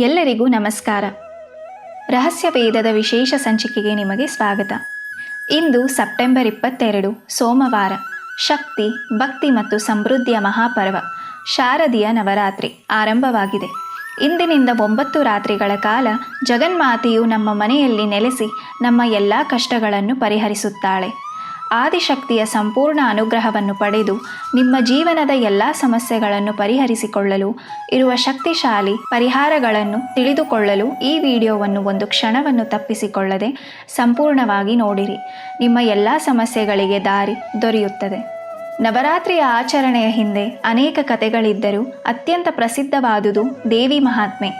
ಎಲ್ಲರಿಗೂ ನಮಸ್ಕಾರ. ರಹಸ್ಯ ವೇದದ ವಿಶೇಷ ಸಂಚಿಕೆಗೆ ನಿಮಗೆ ಸ್ವಾಗತ. ಇಂದು ಸೆಪ್ಟೆಂಬರ್ ಇಪ್ಪತ್ತೆರಡು, ಸೋಮವಾರ. ಶಕ್ತಿ, ಭಕ್ತಿ ಮತ್ತು ಸಮೃದ್ಧಿಯ ಮಹಾಪರ್ವ, ಶಾರದಿಯ ನವರಾತ್ರಿ ಆರಂಭವಾಗಿದೆ. ಇಂದಿನಿಂದ ಒಂಬತ್ತು ರಾತ್ರಿಗಳ ಕಾಲ ಜಗನ್ಮಾತೆಯು ನಮ್ಮ ಮನೆಯಲ್ಲಿ ನೆಲೆಸಿ ನಮ್ಮ ಎಲ್ಲ ಕಷ್ಟಗಳನ್ನು ಪರಿಹರಿಸುತ್ತಾಳೆ. ಆದಿಶಕ್ತಿಯ ಸಂಪೂರ್ಣ ಅನುಗ್ರಹವನ್ನು ಪಡೆದು ನಿಮ್ಮ ಜೀವನದ ಎಲ್ಲ ಸಮಸ್ಯೆಗಳನ್ನು ಪರಿಹರಿಸಿಕೊಳ್ಳಲು, ಇರುವ ಶಕ್ತಿಶಾಲಿ ಪರಿಹಾರಗಳನ್ನು ತಿಳಿದುಕೊಳ್ಳಲು ಈ ವಿಡಿಯೋವನ್ನು ಒಂದು ಕ್ಷಣವನ್ನು ತಪ್ಪಿಸಿಕೊಳ್ಳದೆ ಸಂಪೂರ್ಣವಾಗಿ ನೋಡಿರಿ. ನಿಮ್ಮ ಎಲ್ಲ ಸಮಸ್ಯೆಗಳಿಗೆ ದಾರಿ ದೊರೆಯುತ್ತದೆ. ನವರಾತ್ರಿಯ ಆಚರಣೆಯ ಹಿಂದೆ ಅನೇಕ ಕಥೆಗಳಿದ್ದರೂ ಅತ್ಯಂತ ಪ್ರಸಿದ್ಧವಾದುದು ದೇವಿ ಮಹಾತ್ಮೆ.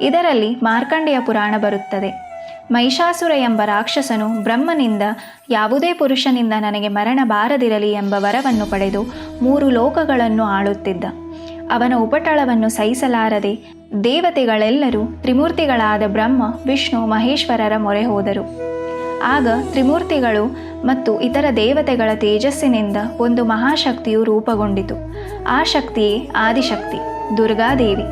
ಇದರಲ್ಲಿ ಮಾರ್ಕಂಡೆಯ ಪುರಾಣ ಬರುತ್ತದೆ. ಮಹಿಷಾಸುರ ಎಂಬ ರಾಕ್ಷಸನು ಬ್ರಹ್ಮನಿಂದ ಯಾವುದೇ ಪುರುಷನಿಂದ ನನಗೆ ಮರಣ ಬಾರದಿರಲಿ ಎಂಬ ವರವನ್ನು ಪಡೆದು ಮೂರು ಲೋಕಗಳನ್ನು ಆಳುತ್ತಿದ್ದ. ಅವನ ಉಪಟಳವನ್ನು ಸಹಿಸಲಾರದೆ ದೇವತೆಗಳೆಲ್ಲರೂ ತ್ರಿಮೂರ್ತಿಗಳಾದ ಬ್ರಹ್ಮ, ವಿಷ್ಣು, ಮಹೇಶ್ವರರ ಮೊರೆ ಹೋದರು. ಆಗ ತ್ರಿಮೂರ್ತಿಗಳು ಮತ್ತು ಇತರ ದೇವತೆಗಳ ತೇಜಸ್ಸಿನಿಂದ ಒಂದು ಮಹಾಶಕ್ತಿಯು ರೂಪುಗೊಂಡಿತು. ಆ ಶಕ್ತಿಯೇ ಆದಿಶಕ್ತಿ, ದುರ್ಗಾದೇವಿ.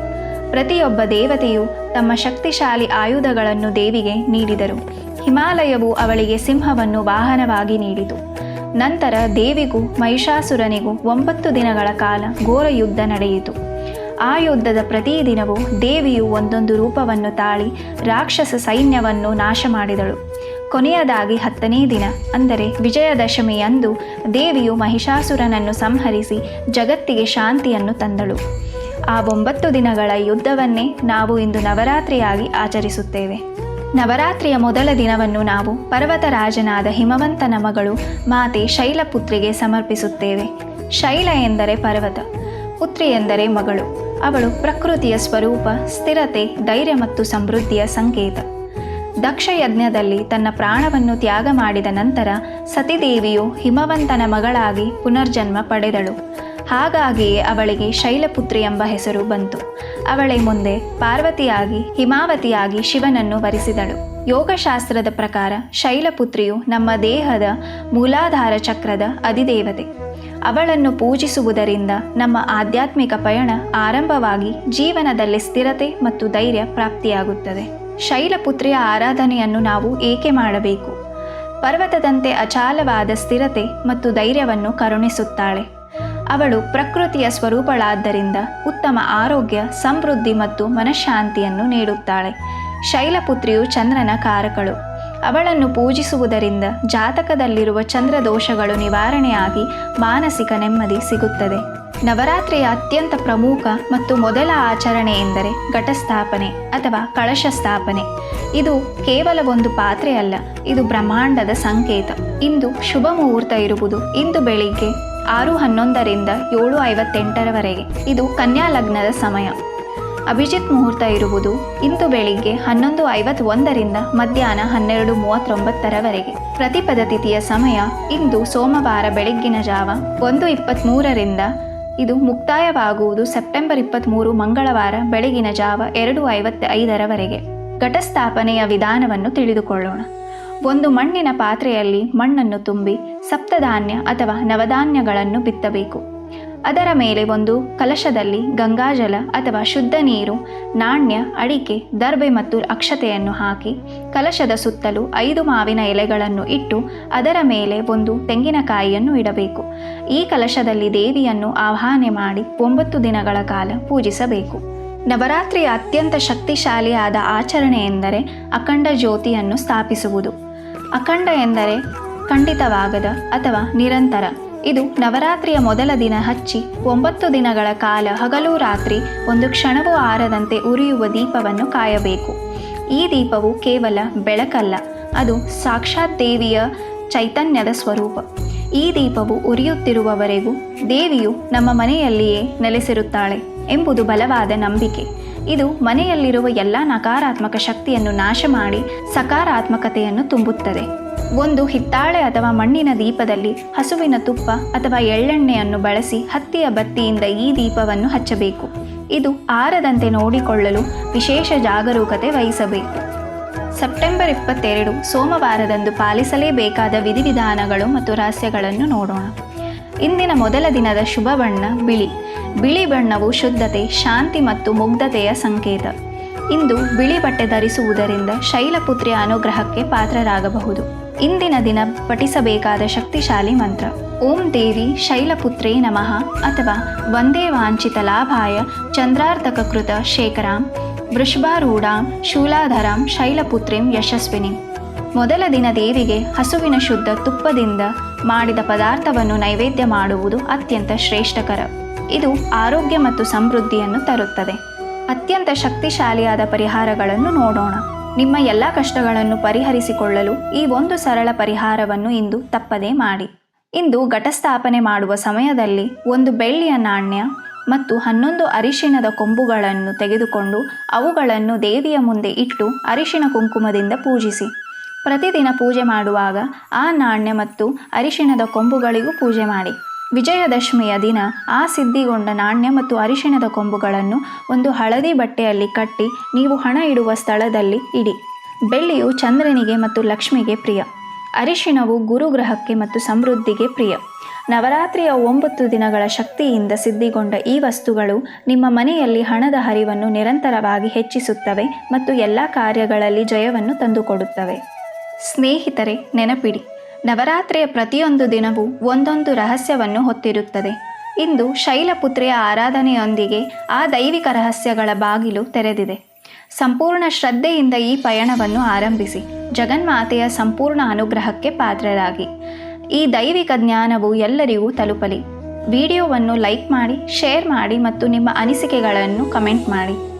ಪ್ರತಿಯೊಬ್ಬ ದೇವತೆಯು ತಮ್ಮ ಶಕ್ತಿಶಾಲಿ ಆಯುಧಗಳನ್ನು ದೇವಿಗೆ ನೀಡಿದರು. ಹಿಮಾಲಯವು ಅವಳಿಗೆ ಸಿಂಹವನ್ನು ವಾಹನವಾಗಿ ನೀಡಿತು. ನಂತರ ದೇವಿಗೂ ಮಹಿಷಾಸುರನಿಗೂ ಒಂಬತ್ತು ದಿನಗಳ ಕಾಲ ಘೋರ ಯುದ್ಧ ನಡೆಯಿತು. ಆ ಯುದ್ಧದ ಪ್ರತಿ ದಿನವೂ ದೇವಿಯು ಒಂದೊಂದು ರೂಪವನ್ನು ತಾಳಿ ರಾಕ್ಷಸ ಸೈನ್ಯವನ್ನು ನಾಶ ಮಾಡಿದಳು ಕೊನೆಯದಾಗಿ ಹತ್ತನೇ ದಿನ, ಅಂದರೆ ವಿಜಯದಶಮಿಯಂದು ದೇವಿಯು ಮಹಿಷಾಸುರನನ್ನು ಸಂಹರಿಸಿ ಜಗತ್ತಿಗೆ ಶಾಂತಿಯನ್ನು ತಂದಳು. ಆ ಒಂಬತ್ತು ದಿನಗಳ ಯುದ್ಧವನ್ನೇ ನಾವು ಇಂದು ನವರಾತ್ರಿಯಾಗಿ ಆಚರಿಸುತ್ತೇವೆ. ನವರಾತ್ರಿಯ ಮೊದಲ ದಿನವನ್ನು ನಾವು ಪರ್ವತರಾಜನಾದ ಹಿಮವಂತನ ಮಗಳು ಮಾತೆ ಶೈಲಪುತ್ರಿಗೆ ಸಮರ್ಪಿಸುತ್ತೇವೆ. ಶೈಲ ಎಂದರೆ ಪರ್ವತ, ಪುತ್ರಿ ಎಂದರೆ ಮಗಳು. ಅವಳು ಪ್ರಕೃತಿಯ ಸ್ವರೂಪ, ಸ್ಥಿರತೆ, ಧೈರ್ಯ ಮತ್ತು ಸಮೃದ್ಧಿಯ ಸಂಕೇತ. ದಕ್ಷ ಯಜ್ಞದಲ್ಲಿ ತನ್ನ ಪ್ರಾಣವನ್ನು ತ್ಯಾಗ ಮಾಡಿದ ನಂತರ ಸತಿದೇವಿಯು ಹಿಮವಂತನ ಮಗಳಾಗಿ ಪುನರ್ಜನ್ಮ ಪಡೆದಳು. ಹಾಗಾಗಿಯೇ ಅವಳಿಗೆ ಶೈಲಪುತ್ರಿ ಎಂಬ ಹೆಸರು ಬಂತು. ಅವಳೆ ಮುಂದೆ ಪಾರ್ವತಿಯಾಗಿ, ಹಿಮಾವತಿಯಾಗಿ ಶಿವನನ್ನು ವರಿಸಿದಳು. ಯೋಗಶಾಸ್ತ್ರದ ಪ್ರಕಾರ ಶೈಲಪುತ್ರಿಯು ನಮ್ಮ ದೇಹದ ಮೂಲಾಧಾರ ಚಕ್ರದ ಅಧಿದೇವತೆ. ಅವಳನ್ನು ಪೂಜಿಸುವುದರಿಂದ ನಮ್ಮ ಆಧ್ಯಾತ್ಮಿಕ ಪಯಣ ಆರಂಭವಾಗಿ ಜೀವನದಲ್ಲಿ ಸ್ಥಿರತೆ ಮತ್ತು ಧೈರ್ಯ ಪ್ರಾಪ್ತಿಯಾಗುತ್ತದೆ. ಶೈಲಪುತ್ರಿಯ ಆರಾಧನೆಯನ್ನು ನಾವು ಏಕೆ ಮಾಡಬೇಕು? ಪರ್ವತದಂತೆ ಅಚಾಲವಾದ ಸ್ಥಿರತೆ ಮತ್ತು ಧೈರ್ಯವನ್ನು ಕರುಣಿಸುತ್ತಾಳೆ. ಅವಳು ಪ್ರಕೃತಿಯ ಸ್ವರೂಪಳಾದ್ದರಿಂದ ಉತ್ತಮ ಆರೋಗ್ಯ, ಸಮೃದ್ಧಿ ಮತ್ತು ಮನಃಶಾಂತಿಯನ್ನು ನೀಡುತ್ತಾಳೆ. ಶೈಲಪುತ್ರಿಯು ಚಂದ್ರನ ಕಾರಕಳು. ಅವಳನ್ನು ಪೂಜಿಸುವುದರಿಂದ ಜಾತಕದಲ್ಲಿರುವ ಚಂದ್ರ ದೋಷಗಳು ನಿವಾರಣೆಯಾಗಿ ಮಾನಸಿಕ ನೆಮ್ಮದಿ ಸಿಗುತ್ತದೆ. ನವರಾತ್ರಿಯ ಅತ್ಯಂತ ಪ್ರಮುಖ ಮತ್ತು ಮೊದಲ ಆಚರಣೆ ಎಂದರೆ ಘಟಸ್ಥಾಪನೆ ಅಥವಾ ಕಳಶ ಸ್ಥಾಪನೆ. ಇದು ಕೇವಲ ಒಂದು ಪಾತ್ರೆಯಲ್ಲ, ಇದು ಬ್ರಹ್ಮಾಂಡದ ಸಂಕೇತ. ಇಂದು ಶುಭ ಮುಹೂರ್ತ ಇರುವುದು ಇಂದು ಬೆಳಿಗ್ಗೆ ಆರು ಹನ್ನೊಂದರಿಂದ ಏಳು ಐವತ್ತೆಂಟರವರೆಗೆ. ಇದು ಕನ್ಯಾ ಲಗ್ನದ ಸಮಯ. ಅಭಿಜಿತ್ ಮುಹೂರ್ತ ಇರುವುದು ಇಂದು ಬೆಳಿಗ್ಗೆ ಹನ್ನೊಂದು ಐವತ್ತೊಂದರಿಂದ ಮಧ್ಯಾಹ್ನ ಹನ್ನೆರಡು ಮೂವತ್ತೊಂಬತ್ತರವರೆಗೆ. ಪ್ರತಿಪದ ತಿಥಿಯ ಸಮಯ ಇಂದು ಸೋಮವಾರ ಬೆಳಗ್ಗಿನ ಜಾವ ಒಂದು ಇಪ್ಪತ್ತ್ಮೂರರಿಂದ ಇದು ಮುಕ್ತಾಯವಾಗುವುದು ಸೆಪ್ಟೆಂಬರ್ ಇಪ್ಪತ್ತ್ಮೂರು ಮಂಗಳವಾರ ಬೆಳಗಿನ ಜಾವ ಎರಡು ಐವತ್ತ ಐದರವರೆಗೆ ಘಟಸ್ಥಾಪನೆಯ ವಿಧಾನವನ್ನು ತಿಳಿದುಕೊಳ್ಳೋಣ. ಒಂದು ಮಣ್ಣಿನ ಪಾತ್ರೆಯಲ್ಲಿ ಮಣ್ಣನ್ನು ತುಂಬಿ ಸಪ್ತಧಾನ್ಯ ಅಥವಾ ನವಧಾನ್ಯಗಳನ್ನು ಬಿತ್ತಬೇಕು. ಅದರ ಮೇಲೆ ಒಂದು ಕಲಶದಲ್ಲಿ ಗಂಗಾಜಲ ಅಥವಾ ಶುದ್ಧ ನೀರು, ನಾಣ್ಯ, ಅಡಿಕೆ, ದರ್ಬೆ ಮತ್ತು ಅಕ್ಷತೆಯನ್ನು ಹಾಕಿ ಕಲಶದ ಸುತ್ತಲೂ ಐದು ಮಾವಿನ ಎಲೆಗಳನ್ನು ಇಟ್ಟು ಅದರ ಮೇಲೆ ಒಂದು ತೆಂಗಿನಕಾಯಿಯನ್ನು ಇಡಬೇಕು. ಈ ಕಲಶದಲ್ಲಿ ದೇವಿಯನ್ನು ಆವಾಹನೆ ಮಾಡಿ ಒಂಬತ್ತು ದಿನಗಳ ಕಾಲ ಪೂಜಿಸಬೇಕು. ನವರಾತ್ರಿಯ ಅತ್ಯಂತ ಶಕ್ತಿಶಾಲಿಯಾದ ಆಚರಣೆ ಎಂದರೆ ಅಖಂಡ ಜ್ಯೋತಿಯನ್ನು ಸ್ಥಾಪಿಸುವುದು. ಅಖಂಡ ಎಂದರೆ ಖಂಡಿತವಾಗದ ಅಥವಾ ನಿರಂತರ. ಇದು ನವರಾತ್ರಿಯ ಮೊದಲ ದಿನ ಹಚ್ಚಿ ಒಂಬತ್ತು ದಿನಗಳ ಕಾಲ ಹಗಲು ರಾತ್ರಿ ಒಂದು ಕ್ಷಣವೂ ಆರದಂತೆ ಉರಿಯುವ ದೀಪವನ್ನು ಕಾಯಬೇಕು. ಈ ದೀಪವು ಕೇವಲ ಬೆಳಕಲ್ಲ, ಅದು ಸಾಕ್ಷಾತ್ ದೇವಿಯ ಚೈತನ್ಯದ ಸ್ವರೂಪ. ಈ ದೀಪವು ಉರಿಯುತ್ತಿರುವವರೆಗೂ ದೇವಿಯು ನಮ್ಮ ಮನೆಯಲ್ಲಿಯೇ ನೆಲೆಸಿರುತ್ತಾಳೆ ಎಂಬುದು ಬಲವಾದ ನಂಬಿಕೆ. ಇದು ಮನೆಯಲ್ಲಿರುವ ಎಲ್ಲ ನಕಾರಾತ್ಮಕ ಶಕ್ತಿಯನ್ನು ನಾಶ ಮಾಡಿ ಸಕಾರಾತ್ಮಕತೆಯನ್ನು ತುಂಬುತ್ತದೆ. ಒಂದು ಹಿತ್ತಾಳೆ ಅಥವಾ ಮಣ್ಣಿನ ದೀಪದಲ್ಲಿ ಹಸುವಿನ ತುಪ್ಪ ಅಥವಾ ಎಳ್ಳೆಣ್ಣೆಯನ್ನು ಬಳಸಿ ಹತ್ತಿಯ ಬತ್ತಿಯಿಂದ ಈ ದೀಪವನ್ನು ಹಚ್ಚಬೇಕು. ಇದು ಆರದಂತೆ ನೋಡಿಕೊಳ್ಳಲು ವಿಶೇಷ ಜಾಗರೂಕತೆ ವಹಿಸಬೇಕು. ಸೆಪ್ಟೆಂಬರ್ ಇಪ್ಪತ್ತೆರಡು ಸೋಮವಾರದಂದು ಪಾಲಿಸಲೇಬೇಕಾದ ವಿಧಿವಿಧಾನಗಳು ಮತ್ತು ರಹಸ್ಯಗಳನ್ನು ನೋಡೋಣ. ಇಂದಿನ ಮೊದಲ ದಿನದ ಶುಭ ಬಣ್ಣ ಬಿಳಿ. ಬಿಳಿ ಬಣ್ಣವು ಶುದ್ಧತೆ, ಶಾಂತಿ ಮತ್ತು ಮುಗ್ಧತೆಯ ಸಂಕೇತ. ಇಂದು ಬಿಳಿ ಬಟ್ಟೆ ಧರಿಸುವುದರಿಂದ ಶೈಲಪುತ್ರಿಯ ಅನುಗ್ರಹಕ್ಕೆ ಪಾತ್ರರಾಗಬಹುದು. ಇಂದಿನ ದಿನ ಪಠಿಸಬೇಕಾದ ಶಕ್ತಿಶಾಲಿ ಮಂತ್ರ. ಓಂ ದೇವಿ ಶೈಲಪುತ್ರೇ ನಮಃ ಅಥವಾ ವಂದೇ ವಾಂಛಿತ ಲಾಭಾಯ ಚಂದ್ರಾರ್ಥಕ ಕೃತ ಶೇಖರಾಂ ವೃಷಭಾರೂಢಾಂ ಶೂಲಾಧರಾಂ ಶೈಲಪುತ್ರಿಂ ಯಶಸ್ವಿನಿ. ಮೊದಲ ದಿನ ದೇವಿಗೆ ಹಸುವಿನ ಶುದ್ಧ ತುಪ್ಪದಿಂದ ಮಾಡಿದ ಪದಾರ್ಥವನ್ನು ನೈವೇದ್ಯ ಮಾಡುವುದು ಅತ್ಯಂತ ಶ್ರೇಷ್ಠಕರ. ಇದು ಆರೋಗ್ಯ ಮತ್ತು ಸಮೃದ್ಧಿಯನ್ನು ತರುತ್ತದೆ. ಅತ್ಯಂತ ಶಕ್ತಿಶಾಲಿಯಾದ ಪರಿಹಾರಗಳನ್ನು ನೋಡೋಣ. ನಿಮ್ಮ ಎಲ್ಲ ಕಷ್ಟಗಳನ್ನು ಪರಿಹರಿಸಿಕೊಳ್ಳಲು ಈ ಒಂದು ಸರಳ ಪರಿಹಾರವನ್ನು ಇಂದು ತಪ್ಪದೇ ಮಾಡಿ. ಇಂದು ಘಟಸ್ಥಾಪನೆ ಮಾಡುವ ಸಮಯದಲ್ಲಿ ಒಂದು ಬೆಳ್ಳಿಯ ನಾಣ್ಯ ಮತ್ತು ಹನ್ನೊಂದು ಅರಿಶಿಣದ ಕೊಂಬುಗಳನ್ನು ತೆಗೆದುಕೊಂಡು ಅವುಗಳನ್ನು ದೇವಿಯ ಮುಂದೆ ಇಟ್ಟು ಅರಿಶಿಣ ಕುಂಕುಮದಿಂದ ಪೂಜಿಸಿ. ಪ್ರತಿದಿನ ಪೂಜೆ ಮಾಡುವಾಗ ಆ ನಾಣ್ಯ ಮತ್ತು ಅರಿಶಿಣದ ಕೊಂಬುಗಳಿಗೂ ಪೂಜೆ ಮಾಡಿ. ವಿಜಯದಶಮಿಯ ದಿನ ಆ ಸಿದ್ಧಿಗೊಂಡ ನಾಣ್ಯ ಮತ್ತು ಅರಿಶಿಣದ ಕೊಂಬುಗಳನ್ನು ಒಂದು ಹಳದಿ ಬಟ್ಟೆಯಲ್ಲಿ ಕಟ್ಟಿ ನೀವು ಹಣ ಇಡುವ ಸ್ಥಳದಲ್ಲಿ ಇಡಿ. ಬೆಳ್ಳಿಯು ಚಂದ್ರನಿಗೆ ಮತ್ತು ಲಕ್ಷ್ಮಿಗೆ ಪ್ರಿಯ. ಅರಿಶಿಣವು ಗುರುಗ್ರಹಕ್ಕೆ ಮತ್ತು ಸಮೃದ್ಧಿಗೆ ಪ್ರಿಯ. ನವರಾತ್ರಿಯ ಒಂಬತ್ತು ದಿನಗಳ ಶಕ್ತಿಯಿಂದ ಸಿದ್ಧಿಗೊಂಡ ಈ ವಸ್ತುಗಳು ನಿಮ್ಮ ಮನೆಯಲ್ಲಿ ಹಣದ ಹರಿವನ್ನು ನಿರಂತರವಾಗಿ ಹೆಚ್ಚಿಸುತ್ತವೆ ಮತ್ತು ಎಲ್ಲ ಕಾರ್ಯಗಳಲ್ಲಿ ಜಯವನ್ನು ತಂದುಕೊಡುತ್ತವೆ. ಸ್ನೇಹಿತರೆ, ನೆನಪಿಡಿ. ನವರಾತ್ರಿಯ ಪ್ರತಿಯೊಂದು ದಿನವೂ ಒಂದೊಂದು ರಹಸ್ಯವನ್ನು ಹೊತ್ತಿರುತ್ತದೆ. ಇಂದು ಶೈಲಪುತ್ರಿಯ ಆರಾಧನೆಯೊಂದಿಗೆ ಆ ದೈವಿಕ ರಹಸ್ಯಗಳ ಬಾಗಿಲು ತೆರೆದಿದೆ. ಸಂಪೂರ್ಣ ಶ್ರದ್ಧೆಯಿಂದ ಈ ಪಯಣವನ್ನು ಆರಂಭಿಸಿ. ಜಗನ್ಮಾತೆಯ ಸಂಪೂರ್ಣ ಅನುಗ್ರಹಕ್ಕೆ ಪಾತ್ರರಾಗಿ. ಈ ದೈವಿಕ ಜ್ಞಾನವು ಎಲ್ಲರಿಗೂ ತಲುಪಲಿ. ವಿಡಿಯೋವನ್ನು ಲೈಕ್ ಮಾಡಿ, ಶೇರ್ ಮಾಡಿ ಮತ್ತು ನಿಮ್ಮ ಅನಿಸಿಕೆಗಳನ್ನು ಕಮೆಂಟ್ ಮಾಡಿ.